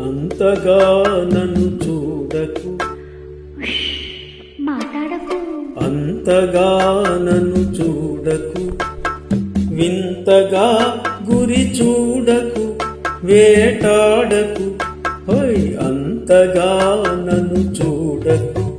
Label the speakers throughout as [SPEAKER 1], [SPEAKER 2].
[SPEAKER 1] అంతగా నన్ను చూడకు.
[SPEAKER 2] మాట్లాడకు.
[SPEAKER 1] అంతగా నన్ను చూడకు. వింతగా గురి చూడకు. వేటాడకు. అంతగా నన్ను చూడకు.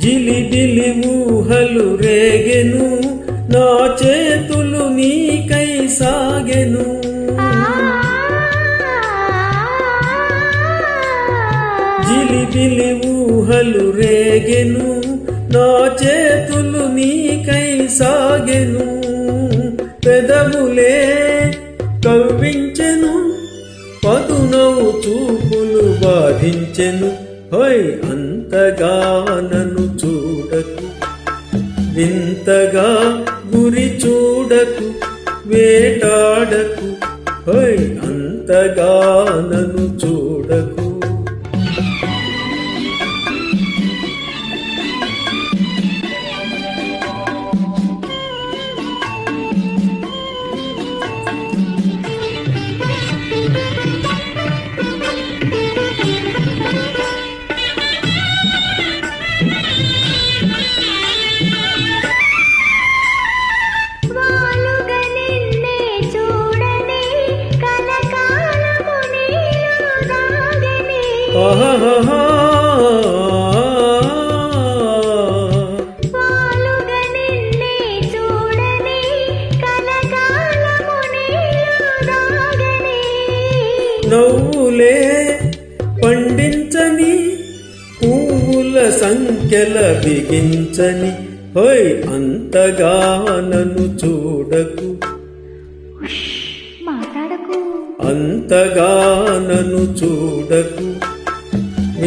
[SPEAKER 1] జిలిబిలి మూహలు రేగెను నా చేతులు నీకై సాగెను. జిలిబిలి ఊహలు రేగెను నా చేతులు నీకై సాగెను. పెదములే కవ్వించెను పదునవు చూపులు బాధించెను. హోయ్ అంతగా నన్ను చూడకు వింతగా గురి చూడకు వేటాడకు హోయ్ అంతగా నన్ను నవ్వులే పండించని పువ్వుల సంఖ్యల బిగించని. హోయ్ అంతగా నన్ను చూడకు.
[SPEAKER 2] మాట్లాడకు.
[SPEAKER 1] అంతగా నన్ను చూడకు.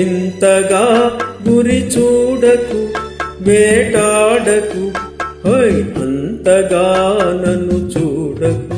[SPEAKER 1] ఇంతగా గురి చూడకు వేటాడకు హోయ్ అంతగా నన్ను చూడకు.